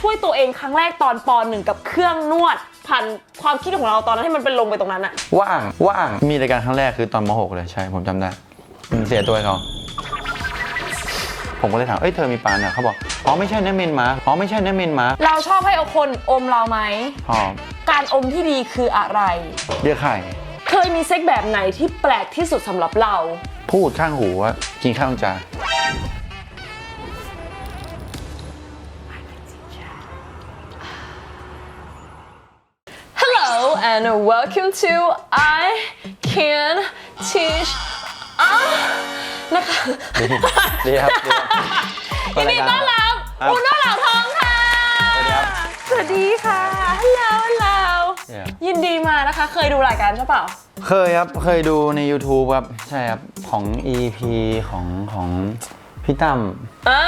ช่วยตัวเองครั้งแรกตอนปหนึ่งกับเครื่องนวดผ่านความคิดของเราตอนนั้นให้มันเป็นลงไปตรงนั้นอะว่างว่างมีรายการครั้งแรกคือตอนม .6 เลยใช่ผมจำได้อืมเสียตัวให้เขาผมก็เลยถามเอ้ยเธอมีปานอะเขาบอกอ๋อไม่ใช่นะเมนมาอ๋อไม่ใช่นะเมนมาเราชอบให้เอาคนอมเราไหมหอมการอมที่ดีคืออะไร เรียกไข่เคยมีเซ็กแบบไหนที่แปลกที่สุดสำหรับเรา พูดข้างหูว่ากินข้าวต้องจาน and welcome to I Can Teach อะนะคะดีดีครับดีครับยินดีต้อนรับครับอุโน่เหล่าทองค่ะ สวัสดีครับ สวัสดีค่ะฮัลโหลฮัลโหล Yeah ยินดีมานะคะ เคยดูรายการใช่เปล่า เคยครับ เคยดูใน YouTube ครับ ใช่ครับ ของ EP ของของ พี่ตั้มอ่า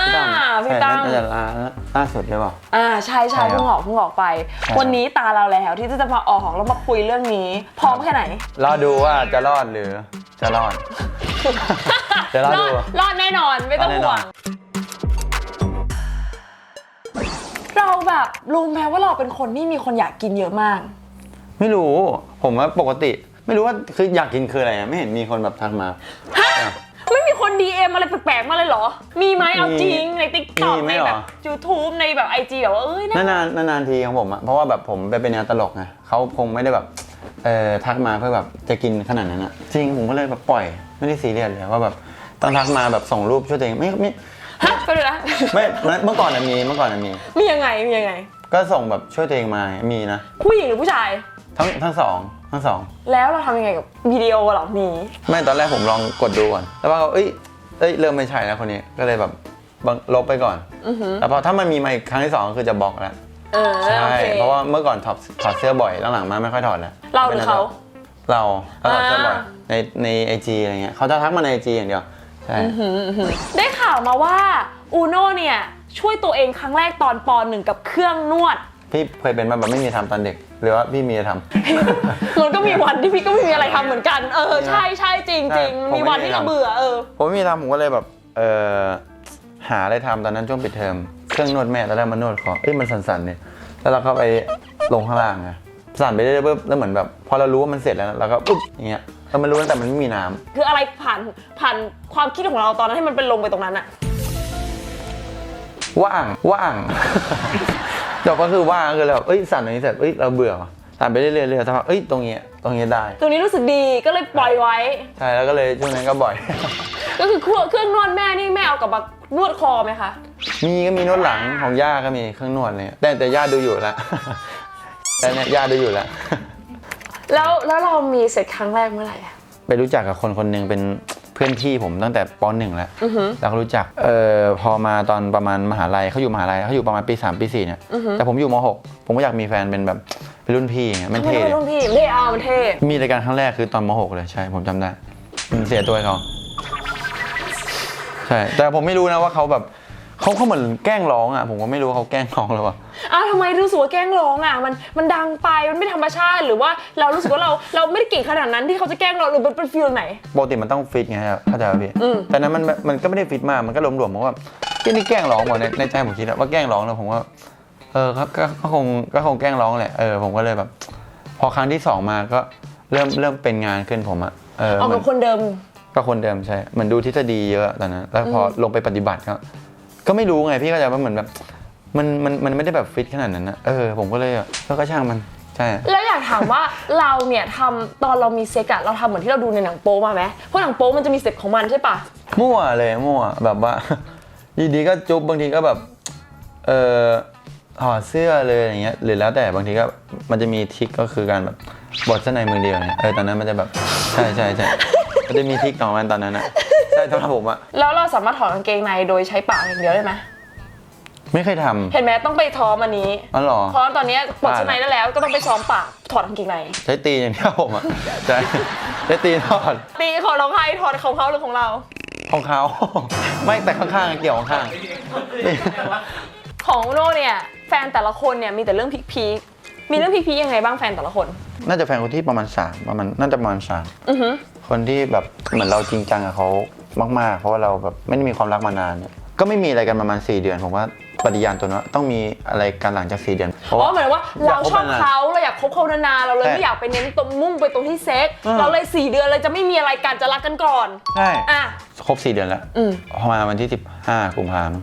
พี่ตั้มใช่น่าจะล่าล่าสุดใช่ป่ะอ่าใช่ใช่ใช่ครับเพิ่งออกเพิ่งออกไปใช่วันนี้ตาเราแล้วที่จะมาออกแล้วมาคุยเรื่องนี้ พร้อมแค่ไหน รอดูว่าจะรอดหรือจะรอดเดี๋ยวรอดูดรอดแน่นอนไม่ต้องรอดแน่นห่วอนงเราแบบรู้ไหมว่าเราเป็นคนที่มีคนอยากกินเยอะมาก ไม่รู้ ผมว่าปกติ ไม่รู้ว่าคืออยากกินคืออะไรอะไม่เห็นมีคนแบบทักมาฮะ ไม่มีคน DM อะไรแปลกๆมาเลยเหรอ มีไหมเอาจริงใน t ิ k t o k มีไหมในเหรอ แบบ YouTube ในแบบ IG แบบว่าเอ้ยนะ นานๆนานๆทีของผมอะเพราะว่าแบบผมไปเป็นแนวตลกไงเขาคงไม่ได้แบบเอ่อทักมาเพื่อแบบจะกินขนาดนั้นอะจริงผมก็เลยแบบปล่อยไม่ได้ซีเรียสเลยว่าแบบต้องทักมาแบบส่งรูปช่วยตัวเองไม่ไม่ฮะ ก็เลยนะ ไม่เมื่อก่อนอะมีเมื่อก่อนอะมี มียังไง มียังไง ก็ส่งแบบช่วยตัวเองมามีนะผู้หญิงหรือผู้ชาย ทั้งทั้งสอง ทั้งสองแล้วเราทำยังไงกับวิดีโอเหรอมีไม่ตอนแรกผมลองกดดูก่อนแล้วว่าเอ้ยเอ้ยเริ่มไม่ใช่แล้วคนนี้ก็เลยแบบบังลบไปก่อนอือหือแต่พอถ้ามันมีมาอีกครั้งที่สองก็คือจะบล็อกแล้วเออใช่โอเคเพราะว่าเมื่อก่อนถอดถอดเสื้อบ่อยหลังๆมาไม่ค่อยถอดแล้วเราหรือเขา เราเราถอดเสื้อบ่อยอ่า ในในไอจีอะไรเงี้ยเขาจะทักมาในไอจีอย่างเดียวใช่ได้ข่าวมาว่าอูโน่เนี่ยช่วยตัวเองครั้งแรกตอนปหนึ่งกับเครื่องนวด พี่เคยเป็นมาแบบไม่มีทำตอนเด็ก หรือว่าพี่มีทำมันก็มีวันที่พี่ก็ไม่มีอะไรทำเหมือนกัน เออใช่ใช่จริงใช่จริงผมมีวันที่ไม่ได้เราทำเบื่อเออ ผมไม่มีทำผมก็เลยแบบเออหาอะไรทำตอนนั้นช่วงปิดเทอมเครื่องนวดแม่ตอนแรกมันนวดคอเอ้ยมันสั่นๆเนี่ยแล้วเราก็ไปลงข้างล่างไงสั่นไปเรื่อยๆปุ๊บแล้วเหมือนแบบพอเรารู้ว่ามันเสร็จแล้วเราก็ปุ๊บอย่างเงี้ยเออมันรู้ตั้งแต่มันไม่มีน้ำคืออะไรผ่านผ่านความคิดของเราตอนนั้นให้มันเป็นลงไปตรงนั้นอะว่างว่าง จบก็คือว่างคือแบบเอ้ยสั่นตรงนี้เสร็จเอ้ยเราเบื่อว่ะสั่นไปเรื่อยๆเรื่อยๆสักพักเอ้ยตรงเนี้ยตรงเนี้ยได้ ตรงนี้รู้สึกดีก็เลยปล่อยไว้ ใช่แล้วก็เลยช่วงนั้นก็บ่อย ก็คือเครื่องเครื่องนวดแม่นี่แม่เอากลับมานวดคอไหมคะ มีก็มีนวดหลังของย่าก็มีเครื่องนวดเนี่ยแต่แต่ย่าดูอยู่แล้วแต่เนี่ยย่าดูอยู่แล้วแล้วแล้วเรามีเสร็จครั้งแรกเมื่อไหร่อะ ไปรู้จักกับคนคนหนึ่งเป็น เพื่อนพี่ผมตั้งแต่ปหนึ่งแล้วอือหือ แล้วก็รู้จักเอ่อพอมาตอนประมาณมหาลัยเขาอยู่มหาลัยเขาอยู่ประมาณปี3ปี4เนี่ยอือหือ แต่ผมอยู่ม 6 ผมก็อยากมีแฟนเป็นแบบเป็นรุ่นพี่อย่างเงี้ยมันทำไมเท่ต้องเป็นรุ่นพี่ไม่เอามันเท่มีรายการครั้งแรกคือตอนม 6 เลยใช่ผมจำได้อืมเสียตัวให้เขาใช่ แต่ผมไม่รู้นะว่าเขาแบบ เขาเขาเหมือนแกล้งร้องอะผมก็ไม่รู้ว่าเขาแกล้งร้องหรือเปล่าอ้าวทำไมรู้สึกว่าแกล้งร้องอะมันมันดังไปมันไม่ธรรมชาติหรือว่าเรารู้สึกว่าเราเราไม่ได้เก่งขนาดนั้นที่เขาจะแกล้งเราหรือมันเป็นฟีลไหน ปกติมันต้องฟิตไงครับเข้าใจป่ะพี่อืม แต่นั้นมันมันก็ไม่ได้ฟิตมากมันก็หลวมๆผมว่าพี่นี่แกล้งร้องหมดในในใจผมคิดอะว่าแกล้งร้องแล้วผมว่าเออครับก็ก็คงก็คงแกล้งร้องแหละเออผมก็เลยแบบ พอครั้งที่สองมาก็เริ่มเริ่มเป็นงานขึ้นผมอะเออเอาเหมืกัอบนคนเดิม ก็คนเดิมใช่เหมือนดูทฤษฎีเยอะตอนนั้น แล้วพอลงไปปฏิบัติก็ ก็ไม่รู้ไงพี่ก็จะว่าเหมือนแบบ มันมันมันไม่ได้แบบฟิตขนาดนั้นนะเออผมก็เลยอะเออก็ช่างมันใช่ แล้วอยากถามว่า เราเนี่ยทำตอนเรามีเซ็กอะเราทำเหมือนที่เราดูในหนังโป๊มาไหมเพราะหนังโป๊มันจะมีสเต็ปของมันใช่ปะมั่วเลยมั่วแบบว่า อยู่ดีก็จุ๊บบางทีก็แบบเออถอดเสื้อเลยอย่างเงี้ยหรือแล้วแต่บางทีก็มันจะมีทริกก็คือการแบบบดเสื้อในมือเดียวเนี่ยเออตอนนั้นมันจะแบบใช่ใช่ใช่มันจะมีทริกของมันตอนนั้นอะ ใช่สำหรับผมอะแล้วเราสามารถถอดกางเกงในโดยใช้ปากอย่างเดียวได้ไหมไม่เคยทำเห็นไหมต้องไปท้อมอันนี้อ๋อเหรอเพราะตอนเนี้ยปลดชั้นในได้แล้วก็ต้องไปซ้อมปากถอดกางเกงในใช้ตีอย่างเดียวผมอะใช่ใช้ตีทอดตีของเราใครถอดของเขาหรือของเรา ของเขา ไม่แต่ข้างๆเกี่ยวข้างๆนี่ของโน่เนี่ยแฟนแต่ละคนเนี่ยมีแต่เรื่องพีคๆมีเรื่องพีคๆยังไงบ้างแฟนแต่ละคน น่าจะแฟนคนที่ประมาณสามประมาณน่าจะประมาณสามอือหือคนที่แบบเหมือนเราจริงจังกับเขา มากๆ เพราะว่าเราแบบไม่ได้มีความรักมานานเนี่ยก็ไม่มีอะไรกันประมาณ 4 เดือนผมว่าปฏิญาณตนว่าต้องมีอะไรกันหลังจากสี่เดือนเพเพราะราะว่าว่า หมายถึงว่าเราชอบอยากคบนานเขาเราอยากคบเขานานๆเราเลยใช่ไม่อยากไปเน้นตรงมุ่งไปตรงที่เซ็กอืมเราเลยสี่เดือนเลยจะไม่มีอะไรกันจะรักกันก่อนใช่อะ ครบสี่เดือนแล้วอืม ประมาณวันที่สิบห้ากุมภาพันธ์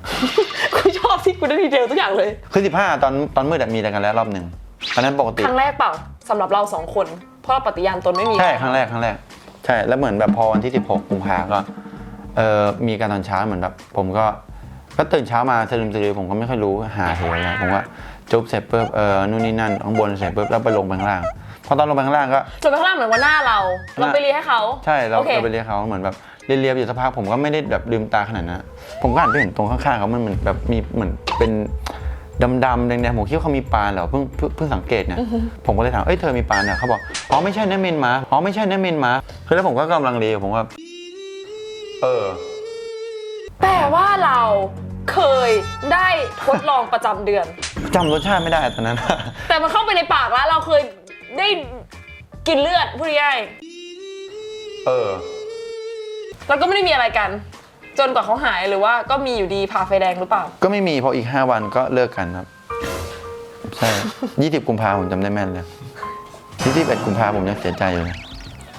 กูชอบที่กูได้ดีเทลทุกอย่างเลย คือสิบห้าตอนตอนมืดอะมีอะไรกันแล้วรอบหนึ่งตอนนั้นปกติ ครั้งแรกเปล่าสำหรับเราสองคน เพราะเราปฏิญาณตนไม่มีใช่ครั้งแรกครั้งแรก ใช่แล้วเหมือนแบบพอวันที่ 16กุมภาก็ เออมีการตอนเช้าเหมือนแบบผมก็ก็ตื่นเช้ามาสลืมสลือผมก็ไม่ค่อยรู้หาเหวอะไรผมว่าจุ๊บเสร็จปุ๊บเออนู่นนี่นั่นข้างบนเสร็จปุ๊บแล้วไปลงไปข้างล่างพอตอนลงไปข้างล่างก็จนไปข้างล่างเหมือนว่าหน้าเราเราไปเรียนให้เขาใช่เราโอคเราไปเรียกเขาเหมือนแบบเรียบๆอยู่สักพักผมก็ไม่ได้แบบลืมตาขนาดนั้นนะผมก็หันไปเห็นตรงข้างๆเขามันเหมือนแบบมีเหมือนเป็นดำๆแดงๆผมคิดว่าเขามีปานเหรอเพิ่งเพิ่งเพิ่งสังเกตเนี่ยผมก็เลยถามเอ้ยเธอมีปานเหรอเขาบอกอ๋อไม่ใช่นะเมนมาอ๋อไม่ใช่นะเมนมาคือแล้วผมก็กำลังเลผมว่า เออ แปลว่าเราเคยได้ทดลองประจำเดือน จำรสชาติไม่ได้ตอนนั้น แต่มันเข้าไปในปากแล้ว เราเคยได้กินเลือดพูดง่ายเออ ๆแล้วก็ไม่ได้มีอะไรกัน จนกว่าเขาหายหรือว่าก็มีอยู่ดีพาไฟแดงหรือเปล่า ก็ไม่มีพออีก 5 วันก็เลิกกันครับ ใช่ 20 กุมภาผมจำได้แม่นเลย21 กุมภาผมยังเสียใจอยู่เลย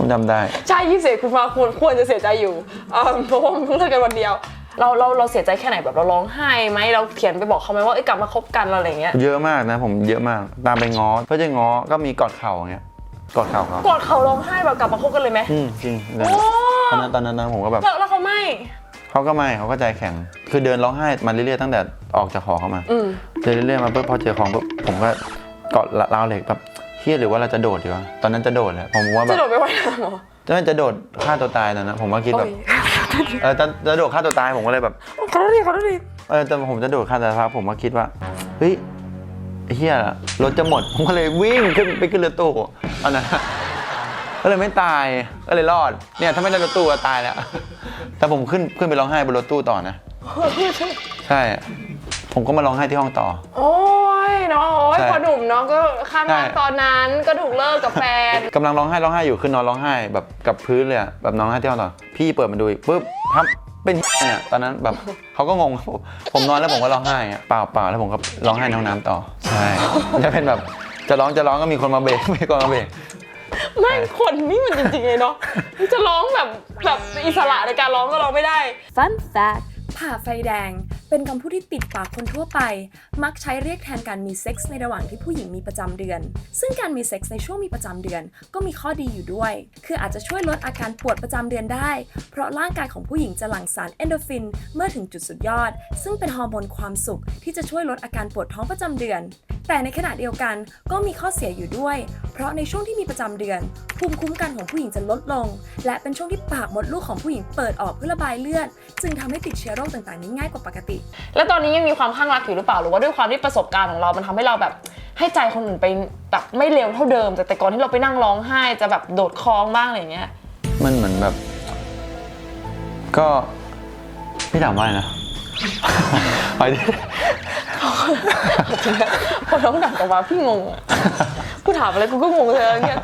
ผมจำได้ ใช่ยี่สิบคุณมาควรควรจะเสียใจอยู่เอิ่มเพราะว่ามันเพิ่งเลิกกันวันเดียว เราเราเราเสียใจแค่ไหนแบบเราร้องไห้ไหมเราเขียนไปบอกเขาไหมว่าเอ้ยกลับมาคบกันอะไรอย่างเงี้ยเยอะมากนะผมเยอะมาก ตามไปง้อเพื่อจะง้อก็มีกอดเข่าอย่างเงี้ยกอดเข่าเขากอดเขาร้องไห้แบบกลับมาคบกันเลยไหมอืมจริงเลยโอ้ตอนนั้นตอนนั้นนะผมก็แบบแล้วแล้วเขาไม่เขาก็ไม่เขาก็ใจแข็ง คือเดินร้องไห้มาเรื่อยๆตั้งแต่ออกจากหอเข้ามาอืม เดินเรื่อยๆมาปุ๊บพอเจอของปุ๊บผมก็เกาะราวเหล็กแบบ เฮียหรือว่าเราจะโดดดีวะตอนนั้นจะโดดเลยผมว่าแบจะบโดดไปว่ายน้ำเหรอ จะจะโดดฆ่าตัวตายตอนนั้นผมว่าคิดแบบโอ้ยเออจะจะโดดฆ่าตัวตายผมก็เลยแบบ ขอโทษทีขอโทษทีเออแต่ผมจะโดดฆ่าตัวตายผมก็คิดว่าเฮ้ยไอ้เฮียรถจะหมด ผมก็เลยวิ่งขึ้นไปขึ้นรถตู้อันนั้นก็เลยไม่ตายก็เลยรอดเนี่ยถ้าไม่ได้รถตู้ก็ตายแล้วแต่ผมขึ้นขึ้นไปร้องไห้บนรถตู้ต่อนะ ใช่ ผมก็มาร้องไห้ที่ห้องต่อ โอ้ย เนาะโอ้ยใช่ พอหนุ่มเนาะก็ข้างล่างใช่ตอนนั้นก็ถูกเลิกกับแฟน กำลังร้องไห้ร้องไห้อยู่คือนอนร้องไห้แบบกับพื้นเลยอะแบบนอนร้องไห้ที่ห้องต่อพี่เปิดมาดูอีกปุ๊บครับเป็นเนี่ยตอนนั้นแบบเขาก็งงผมผมนอนแล้วผมก็ร้องไห้อะเปล่าเปล่าแล้วผมก็ร้องไห้ในห้องน้ำต่อใช่จะเป็นแบบจะร้องจะร้องก็มีคนมาเบรกมีคนมาเบรก ไม่คนนี่มันจริงๆเลยเนาะจะร้องแบบแบบอิสระในการร้องก็ร้องไม่ได้ Fun fact ผ่าไฟแดง เป็นคำพูดที่ติดปากคนทั่วไป มักใช้เรียกแทนการมีเซ็กส์ในระหว่างที่ผู้หญิงมีประจำเดือน ซึ่งการมีเซ็กส์ในช่วงมีประจำเดือนก็มีข้อดีอยู่ด้วย คืออาจจะช่วยลดอาการปวดประจำเดือนได้ เพราะร่างกายของผู้หญิงจะหลั่งสารเอนโดฟิน เมื่อถึงจุดสุดยอด ซึ่งเป็นฮอร์โมนความสุข ที่จะช่วยลดอาการปวดท้องประจำเดือน แต่ในขณะเดียวกันก็มีข้อเสียอยู่ด้วย เพราะในช่วงที่มีประจำเดือน ภูมิคุ้มกันของผู้หญิงจะลดลง และเป็นช่วงที่ปากมดลูกของผู้หญิงเปิดออกเพื่อระบายเลือด จึงทำให้ติดเชื้อโรคต่างๆนี้ง่ายกว่าปกติแล้วตอนนี้ยังมีความข้างรักอยู่หรือเปล่าหรือว่าด้วยความที่ประสบการณ์ของเรา มันทำให้เราแบบให้ใจคนอื่นไปแบบไม่เร็วเท่าเดิม แต่แต่ก่อนที่เราไปนั่งร้องไห้จะแบบโดดคลองบ้างอะไรอย่างเงี้ย มันเหมือนแบบ ก็พี่ถามว่าอะไรนะไปดิพอน้องดังออกมาพี่งงอะกูถามอะไรกูก็งงเลยอย่างเงี้ย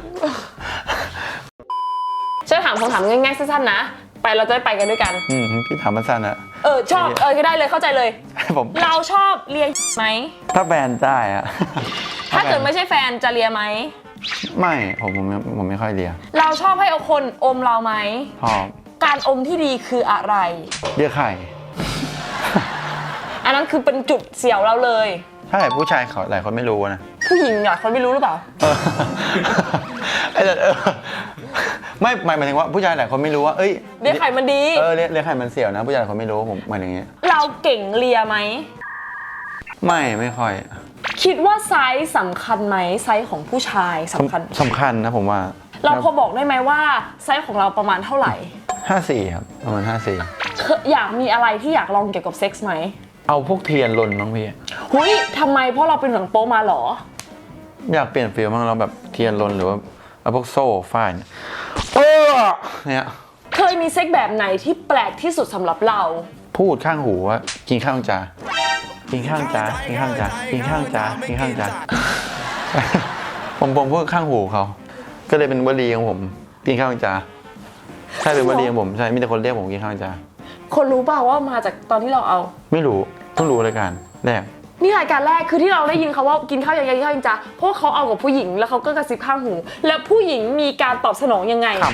ฉันถามคำถามง่ายๆสั้นๆนะ ไปเราจะได้ไปกันด้วยกัน อืมพี่ถามมันสั้นอะ เออชอบเออก็ได้เลยเข้าใจเลย ผม เราชอบเลียไหม ถ้าแฟนได้อะถ้าเกิดไม่ใช่แฟนจะเลียไหม ไม่ผมผมผมไม่ค่อยเลียเราชอบให้เอาคนอมเราไหม ชอบการอมที่ดีคืออะไร เลียไข่ อันนั้นคือเป็นจุดเสียวเราเลย ใช่ผู้ชายเขาหลายคนไม่รู้นะ ผู้หญิงอะเขาไม่รู้หรือเปล่า เออไอ้แต่เออไม่หมายหมายถึงว่าผู้ชายหลายคนไม่รู้ว่าเอ้ยเลียไข่มันดี เออเลียเลียไข่มันเสี่ยวนะ ผู้ชายหลายคนไม่รู้ผมหมายถึงอย่างเงี้ยเราเก่งเลียไหม ไม่ไม่ค่อยคิดว่าไซส์สำคัญไหมไซส์ของผู้ชายสำคัญ สำคัญนะผมว่าเราพอบอกได้ไหมว่าไซส์ของเราประมาณเท่าไหร่ห้าสี่ครับประมาณห้าสี่เคยอยากมีอะไรที่อยากลองเกี่ยวกับเซ็กส์ไหมเอาพวกเทียนลนบ้างพี่ หุยทำไมเพราะเราเป็นหนังโป๊มาเหรอ อยากเปลี่ยนฟิลบ้างเราแบบเทียนลนหรือว่าเอาพวกโซ่ฝ้ายเนี่ยเออเนี่ยเคยมีเซ็กแบบไหนที่แปลกที่สุดสำหรับเรา พูดข้างหูว่ากินข้าวจากินข้าวจากินข้าวจากินข้าวจากินข้าวจาผมผมพูดข้างหูเขา ก็เลยเป็นวลีของผมกินข้าวจาใช่เป็นวลีของผมใช่มีแต่คนเรียกผมกินข้าวจาคนรู้เปล่าว่ามาจากตอนที่เราเอา ไม่รู้เพิ่งรู้รายการแรก นี่รายการแรกคือที่เราได้ยินเขาว่ากินข้าวยังไงกินข้าวยังจ้าเพราะว่าเขาเอากับผู้หญิงแล้วเขาก็กระซิบข้างหู แล้วผู้หญิงมีการตอบสนองยังไงข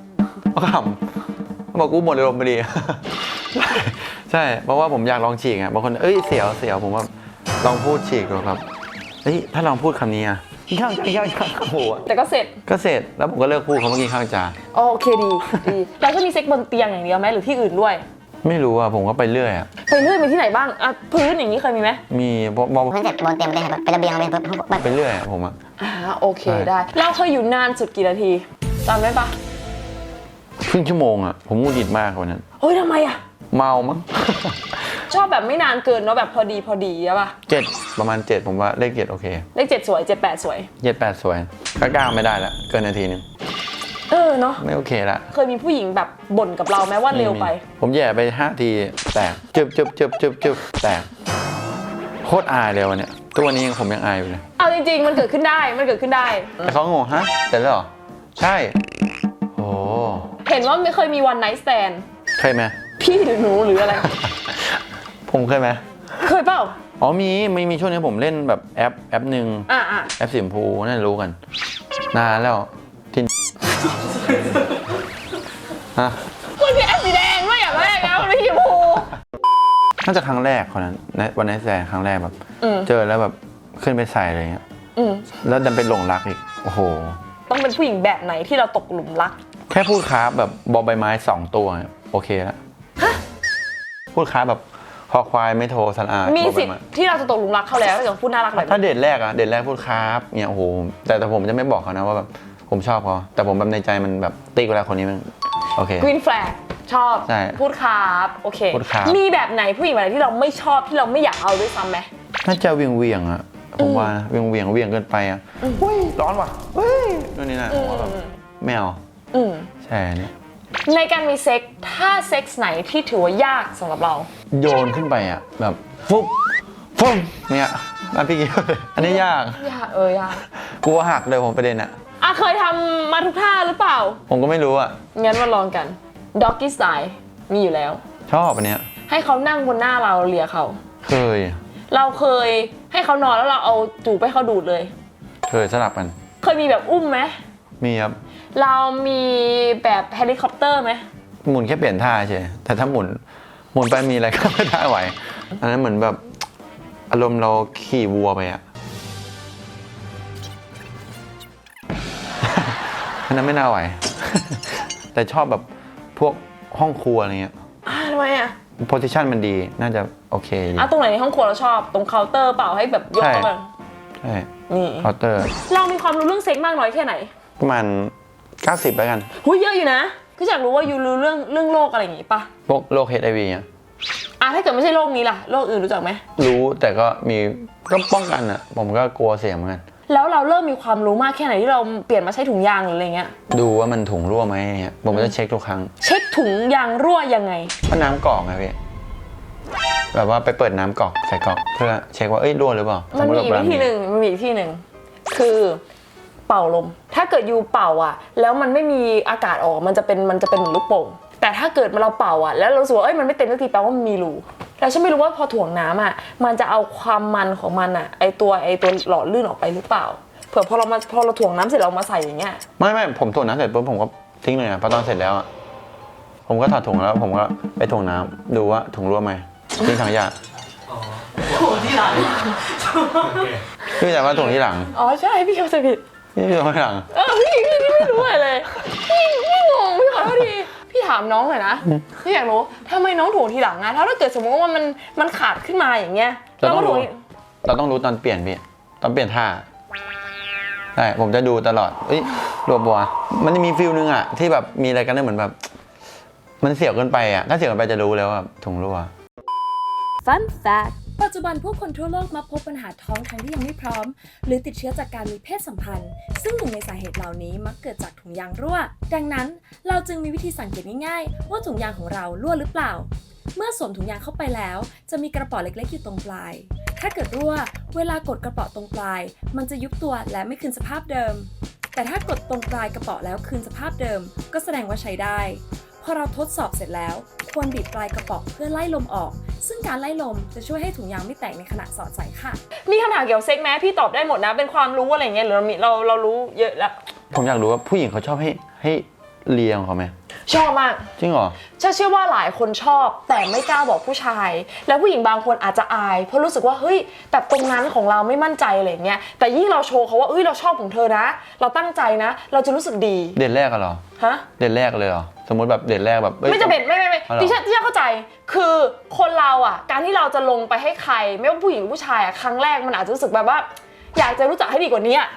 ำเขาขำบอกกูหมดอารมณ์พอดีใช่ใช่เพราะว่าผมอยากลองฉีกอะบางคนเอ้ยเสียวเสียวผมว่าลองพูดฉีกดูครับเฮ้ยถ้าลองพูดคำนี้อะกินข้าวกินข้าวกินข้าวโอ้โหแต่ก็เสร็จก็เสร็จแล้วผมก็เลิกพูดเขาเมื่อกี้ข้าวจานโอเคดีดีแล้วก็มีเซ็กบนเตียงอย่างเดียวไหมหรือที่อื่นด้วย ไม่รู้อะผมก็ไปเรื่อยอะไปเรื่อยไปที่ไหนบ้างอะพื้นอย่างนี้เคยมีไหมมีเพราะเพราะพื้นเสร็จบนเตียงไปเลยครับเป็นระเบียงเป็นแบบไปเรื่อยอะผมอะอ่าโอเคใช่ได้ เราเคยอยู่นานสุดกี่นาทีจำได้ปะครึ่งชั่วโมงอะผมงูหงิดมากวันนั้นเฮ้ยทำไมอะ เมามั้งชอบแบบไม่นานเกินเนาะแบบพอดีพอดีใช่ปะเจ็ดประมาณเจ็ดผมว่าเลขเจ็ดโอเค เลขเจ็ดสวยเจ็ดแปดสวยเจ็ดแปดสวยก็เก้าไม่ได้ละเกินนาทีนึง เออเนาะไม่โอเคละเคยมีผู้หญิงแบบบ่นกับเราไหมว่าเร็วไป ผมแย่ไปห้าทีแตกจึบจึบจึบจึบจึบแตกโคตรอายเลยวันเนี้ยตัววันนี้ยังผมยังอายอยู่เลยเอาจริงๆ มันเกิดขึ้นได้มันเกิดขึ้นได้ แต่เขางงฮะเสร็จแล้วเหรอใช่โอ้เห็นว่าไม่เคยมีวันไนท์สแตนเคยไหมพี่หรือหนูหรืออะไร ผมเคยไหมเคยเปล่าอ๋อมีมีมีช่วงนี้ผมเล่นแบบแอปแอปหนึ่งอะอะแอปสีชมพูน่าจะรู้กันนานแล้วที่ ฮะคุณพี่แอปสีแดงไม่อย่างแรกนะมันไม่ชมพูน่าจะครั้งแรกคนนั้นในวันนั้นแซครั้งแรกแบบ อืมเจอแล้วแบบขึ้นไปใส่อะไรเงี้ย อืมแล้วดันเป็นหลงรักอีก โอ้โห ต้องเป็นผู้หญิงแบบไหนที่เราตกหลุมรัก แค่พูดค้าแบบบอใบไม้สองตัวเนี่ยโอเคแล้วพูดค้าแบบคอควายไม่โทรสระอามีบอใบสิทธิ์ไม้ที่เราจะตกหลุมรักเขาแล้วถ้าเกิดพูดน่ารักแบบถ้านี้เดทแรกอะเดทแรกพูดครับเนี่ยโอ้โหแต่แต่ผมจะไม่บอกเขานะว่าแบบ ผมชอบเขาแต่ผมแบบในใจมันแบบตีกเวลาคนนี้มันโอเค กรีนแฟลกชอบ ใช่พูดครับโอเค พูดครับ มีแบบไหนผู้หญิงแบบไหนที่เราไม่ชอบที่เราไม่อยากเอาด้วยซ้ำไหม น่าจะเวียงเวียงๆอะผมว่านะเวียงเวียงๆเวียงเกินไปอะเฮ้ยร้อนว่ะเฮ้ยนู่นนี่นะผมว่าแบบไม่เอาอืมใช่เนี่ยในการมีเซ็กถ้าเซ็กส์ไหนที่ถือว่ายากสำหรับเรา โยนขึ้นไปอะแบบฟุบฟุบเนี่ยนั่นพี่กิ๊ฟเลยอันนี้ยาก ยากเออยากกลัวหักเลยผมประเด็นอะ อะเคยทำมาทุกท่าหรือเปล่า ผมก็ไม่รู้อะงั้นมาลองกัน Doggy Style มีอยู่แล้ว ชอบอันเนี้ย ให้เขานั่งบนหน้าเราเลียเขา เคย เราเคยให้เขานอนแล้วเราเอาจูบให้เขาดูดเลย เคยสลับกัน เคยมีแบบอุ้มไหม มีครับ เรามีแบบเฮลิคอปเตอร์ไหม หมุนแค่เปลี่ยนท่าเฉยแต่ถ้าหมุน หมุนไปมีอะไรก็ไม่ได้ไหว อันนั้นเหมือนแบบอารมณ์เราขี่วัวไปอะ อันนั้นไม่น่าไหว แต่ชอบแบบพวกห้องครัวอะไรเงี้ยอ่าทำไมอะโพสิชันมันดีน่าจะโอเคดีอะตรงไหนในห้องครัวเราชอบตรงเคาน์เตอร์เปล่าให้แบบยกใช่เข้าไปใช่นี่เคาน์เตอร์ เรามีความรู้เรื่องเซ็กมากน้อยแค่ไหน ประมาณ 90แล้วกันหุยเยอะอยู่นะคืออยากรู้ว่ายูรู้เรื่องเรื่องโรคอะไรอย่างงี้ปะพวกโรคเฮดไอวีเนี่ยอะถ้าเกิดไม่ใช่โรคนี้ล่ะโรคอื่นรู้จักไหมรู้แต่ก็มีก็ป้องกันอะผมก็กลัวเสี่ยงเหมือนกัน แล้วเราเริ่มมีความรู้มากแค่ไหนที่เราเปลี่ยนมาใช้ถุงยางหรืออะไรเงี้ย ดูว่ามันถุงรั่วไหมเนี่ยผมก็จะเช็คทุกครั้งเช็คถุงยางรั่วยังไง ก็น้ำกรอกไงพี่แบบว่าไปเปิดน้ำกรอกใส่กรอกเพื่อเช็คว่าเอ้ยรั่วหรือเปล่ามันมีสอีกติวิธีหนึ่งมันมีอีกที่หนึ่งคือเป่าลม ถ้าเกิดยูเป่าอะ แล้วมันไม่มีอากาศออกมันจะเป็นมันจะเป็นเหมือนลูกโป่งแต่ถ้าเกิดเราเป่าอะ แล้วเรารู้สึกว่าเอ้ยมันไม่เต็มสักทีแปลว่ามันมีรู แล้วฉันไม่รู้ว่าพอถ่วงน้ำอะมันจะเอาความมันของมันอะไอตัวไอตัวหล่อลื่นออกไปหรือเปล่า เผื่อพอเรามาพอเราถ่วงน้ำเสร็จเรามาใส่อย่างเงี้ยไม่ไม่ผมถ่วงน้ำเสร็จปุ๊บผมก็ทิ้งเลยอะพอตอนเสร็จแล้วอะผมก็ถอดถุงแล้ว ผมก็ไปถ่วงน้ำดูว่าถุงรั่วไหมทิ้งถังขยะโอ้ที่หลังพี่แต่ว่าถ่วงที่หลังอ๋อใช่พี่เข้าใจผิด พี่ถ่วงที่หลัง เออพี่พี่นี่ไม่รู้อะไรเลยพี่พี่งงพี่ขอโทษที พี่ถามน้องหน่อยนะพี่อยากรู้ทำไมน้องถ่วงทีหลังอะถ้าเกิดสมมติว่ามันมันขาดขึ้นมาอย่างเงี้ยเราต้องก็ถ่วรู้งเราต้องรู้ตอนเปลี่ยนพี่ตอนเปลี่ยนท่าใช่ผมจะดูตลอดเอ้ยรัวบัว มันจะมีฟิลนึงอะที่แบบมีอะไรกันได้เหมือนแบบ มันเสียวเกินไปอะถ้าเสียวเกินไปจะรู้แล้วว่าถุงรั่ว Fun fact ปัจจุบันผู้คนทั่วโลกมักพบปัญหาท้องทั้งที่ยังไม่พร้อม หรือติดเชื้อจากการมีเพศสัมพันธ์ ซึ่งหนึ่งในสาเหตุเหล่านี้มักเกิดจากถุงยางรั่ว ดังนั้นเราจึงมีวิธีสังเกตง่ายๆ ว่าถุงยางของเรารั่วหรือเปล่า เมื่อสวมถุงยางเข้าไปแล้ว จะมีกระป๋อเล็กๆอยู่ตรงปลาย ถ้าเกิดรั่ว เวลากดกระป๋อตรงปลาย มันจะยุบตัวและไม่คืนสภาพเดิม แต่ถ้ากดตรงปลายกระป๋อแล้วคืนสภาพเดิม ก็แสดงว่าใช้ได้ พอเราทดสอบเสร็จแล้ว ควรบีบปลายกระป๋อเพื่อไล่ลมออก ซึ่งการไล่ลมจะช่วยให้ถุงยางไม่แตกในขณะสอดใส่ค่ะ มีคำถามเกี่ยวกับเซ็กไหมพี่ตอบได้หมดนะ เป็นความรู้อะไรเงี้ยหรือเรามีเราเรารู้เยอะแล้ว ผมอยากรู้ว่าผู้หญิงเขาชอบให้ให้เลียงเขาไหมชอบมาก จริงเหรอเชื่อเชื่อว่าหลายคนชอบ แต่ไม่กล้าบอกผู้ชาย แล้วผู้หญิงบางคนอาจจะอาย เพราะรู้สึกว่าเฮ้ยแต่ตรงนั้นของเราไม่มั่นใจอะไรเงี้ยแต่ยิ่งเราโชว์เขาว่าเฮ้ยเราชอบของเธอนะ เราตั้งใจนะ เราจะรู้สึกดี เดทแรกอะเหรอฮะเดทแรกเลยเหรอ สมมติแบบเดทแรกแบบอ้ย ไม่จะเป็นไม่ไม่ไม่อ๋อเหรอที่ฉันที่ฉันเข้าใจคือคนเราอะ การที่เราจะลงไปให้ใคร ไม่ว่าผู้หญิงหรือผู้ชายอะครั้งแรกมันอาจจะรู้สึกแบบว่า อยากจะรู้จักให้ดีกว่านี้อะ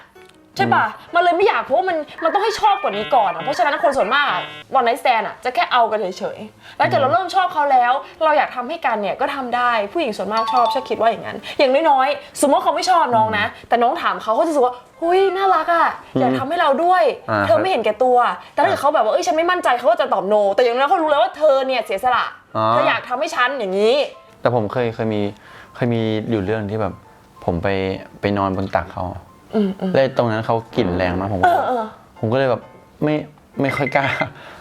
ใช่ป่ะ มันเลยไม่อยากเพราะว่ามันมันต้องให้ชอบกว่านี้ก่อนอะเพราะฉะนั้นคนส่วนมากวันไนท์แซนอะจะแค่เอากันเฉยๆแล้วเกิดเราเริ่มชอบเขาแล้ว เราอยากทำให้กันเนี่ยก็ทำได้ผู้หญิงส่วนมากชอบชอบคิดว่าอย่างนั้น อย่างน้อยๆสมมติว่าเขาไม่ชอบน้องนะ แต่น้องถามเขาเขาจะรู้สึกว่าเฮ้ยน่ารักอะอยากทำให้เราด้วย อ่า เธอไม่เห็นแก่ตัว แต่ถ้าเกิดเขาแบบว่าเอ้ยฉันไม่มั่นใจเขาก็จะตอบโน แต่อย่างน้อยเขารู้แล้วว่าเธอเนี่ยเสียสละอ๋อเธออยากทำให้ฉันอย่างนี้ แต่ผมเคยเคยมีเคยมีอยู่เรื่องที่แบบ ผมไปไปนอนบนตักเขา อืมอืมแล้วตรงนั้นเขากลิ่นแรงมากผมเอก็อเออผมก็เลยแบบไม่ไม่ค่อยกล้า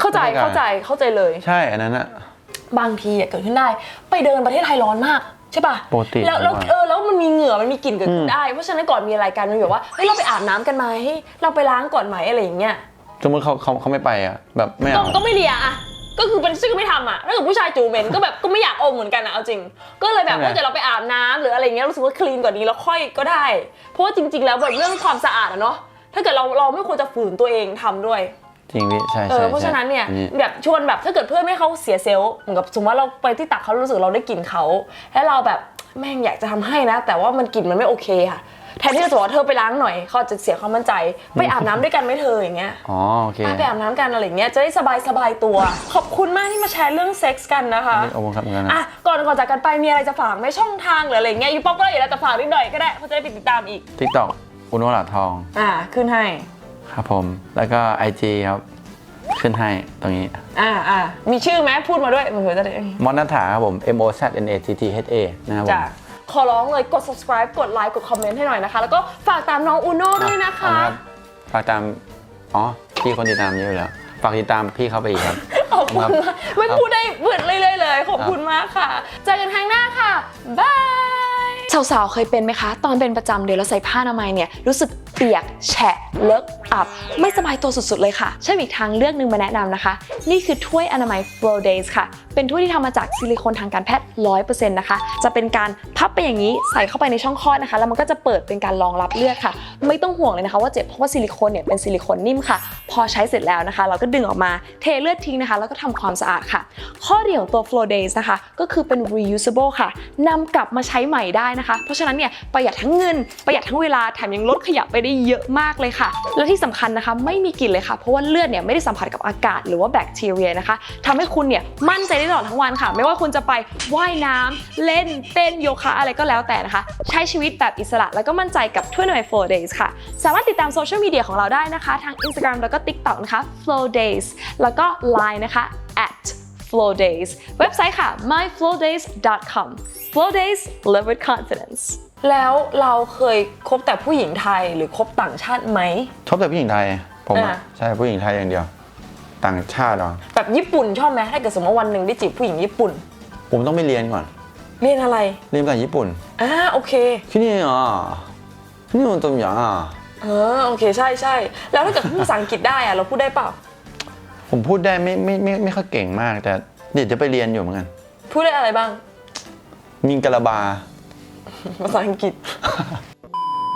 เข้าใจไม่ค่อยกล้เข้าใจเข้าใจเลย ใช่อันนั้นอะ บางทีอะเกิดขึ้นได้ ไปเดินประเทศไทยร้อนมากใช่ป่ะปกติแล้วแล้วผมว่าเออแล้วมันมีเหงื่อมันมีกลิ่นเกิดขึ้อืนมได้ เพราะฉะนั้นก่อนมีรายการมันแบบว่าเฮ้ยเราไปอาบน้ำกันไหมเราไปล้างก่อนไหมอะไรอย่างเงี้ยสมมติเขาเขาเขาไม่ไปอะแบบไม่ก็เอาก็ไม่เลียอะ ก็คือเป็นซึ่งไม่ทำอะถ้าเกิดผู้ชายจูเหม็นก็แบบก็ไม่อยากอมเหมือนกันอะเอาจริง ก็เลยแบบว่าจะเราไปอาบน้ำหรืออะไรเงี้ยรู้สึกว่าคลีนกว่านี้แล้วค่อยก็ได้ เพราะว่าจริง ๆ แล้วแบบเรื่องความสะอาดอะเนาะถ้าเกิดเราเราไม่ควรจะฝืนตัวเองทำด้วยจริงพี่ใช่เอใช่อเพราะฉะนั้นเนี่ยอัแบบชวนแบบถ้าเกิดเพื่อนไม่ให้เขาเสียเซลล์เหมือนกับสมมติว่าเราไปที่ตักเขารู้สึกเราได้กลิ่นเขาแล้วเราแบบแม่งอยากจะทำให้นะ แต่ว่ามันกลิ่นมันไม่โอเคค่ะ แทนที่จะบอกว่าเธอไปล้างหน่อยเขาอาจจะเสียความมั่นใจ ไปอาบน้ำด้วยกันไหมเธออย่างเงี้ย อ๋อโอเคอะไปอาบน้ำกันอะไรอย่างเงี้ยจะได้สบายสบายตัว ขอบคุณมากที่มาแชร์เรื่องเซ็กส์กันนะคะขอบคุณครับเหมือนกันนะ อะก่อนก่อนจากกันไปมีอะไรจะฝากไหมช่องทางหรืออะไรอย่างเงี้ยยูป๊อปก็อยู่แล้วแต่ฝากนิดหน่อยก็ได้เขาจะได้ไปติดตามอีก ทิกตอกอุโนหลาทอง อ่าขึ้นให้ ครับผม แล้วก็ IG ครับ ขึ้นให้ตรงนี้ อ่าอ่ามีชื่อไหมพูดมาด้วยมันเผื่อจะได้ มอนนัทถาครับผม M O Z N A T T H A นะครับผม จ้ะ ขอร้องเลยกด subscribe กดไลค์กดคอมเมนต์ให้หน่อยนะคะ แล้วก็ฝากตามน้องอูโน่ด้วยนะคะเอารับฝากตาม อ๋อ พี่คนติดตามเยอะอยู่แล้ว ฝากติดตามพี่เขาไปอีกครับ ขอบคุณครับมากไม่พูดได้เบื่อเรื่อยๆเลย ขอบคุณมากค่ะ เจอกันครั้งหน้าค่ะ บาย สาวๆ เคยเป็นไหมคะ ตอนเป็นประจำเดือนแล้วใส่ผ้าอนามัยเนี่ยรู้สึก เปียก แฉะ เลอะอับ ไม่สบายตัวสุดๆเลยค่ะใช่อีกทางเลือกหนึ่งมาแนะนำนะคะ นี่คือถ้วยอนามัย Flow Days ค่ะ เป็นถ้วยที่ทำมาจากซิลิโคนทางการแพทย์ 100%นะคะ จะเป็นการพับไปอย่างนี้ใส่เข้าไปในช่องคลอดนะคะ แล้วมันก็จะเปิดเป็นการรองรับเลือดค่ะ ไม่ต้องห่วงเลยนะคะว่าเจ็บเพราะว่าซิลิโคนเนี่ยเป็นซิลิโคนนิ่มค่ะ พอใช้เสร็จแล้วนะคะ เราก็ดึงออกมาเทเลือดทิ้งนะคะ แล้วก็ทำความสะอาดค่ะ ข้อดีของตัว Flow Days นะคะ ก็คือเป็น reusable ค่ะนำกลับมาใช้ใหม่ได้นะคะ เพราะฉะนั้นเนี่ยประหยัดทั้งเงินประหยัดทั้งเวลาแถมยังลดขยะไปได้เยอะมากเลยค่ะ และที่สำคัญนะคะไม่มีกลิ่นเลยค่ะ เพราะว่าเลือดเนี่ยไม่ได้สัมผัสกับอากาศหรือว่าแบคทีเรียนะคะทำให้คุณเนี่ยมั่นใจได้ตลอดทั้งวันค่ะ ไม่ว่าคุณจะไปว่ายน้ำเล่นเต้นโยคะอะไรก็แล้วแต่นะคะ ใช้ชีวิตแบบอิสระแล้วก็มั่นใจกับถ้วหน่วย Flow Days ค่ะ สามารถติดตามโซเชียลมีเดียของเราได้นะคะ ทาง Instagram แล้วก็ TikTok นะคะ Flow Days แล้วก็ Line นะคะ at Flow Days เว็บไซต์ค่ะ myflowdays.com Flow Days live with confidence แล้วเราเคยคบแต่ผู้หญิงไทยหรือคบต่างชาติไหม ชอบแต่ผู้หญิงไทย ผมอะอ่า ใช่ผู้หญิงไทยอย่างเดียว ต่างชาติเหรอแบบญี่ปุ่นชอบไหมถ้าเกิดสมมติว่าวันหนึ่งได้จีบผู้หญิงญี่ปุ่น ผมต้องไปเรียนก่อนเรียนอะไรเรียนภาษาญี่ปุ่นอ่าโอเค ที่นี่อะที่นี่มันตรงอย่างอะเออโอเคใช่ใช่แล้วถ้าเกิดพูดภาษาอังกฤษได้อะเราพูดได้เปล่า ผมพูดได้ไม่ไม่ไม่ไม่ค่อยเก่งมาก แต่เดี๋ยวจะไปเรียนอยู่เหมือนกันพูดได้อะไรบ้าง มิงกะลาบา ภาษาอังกฤษ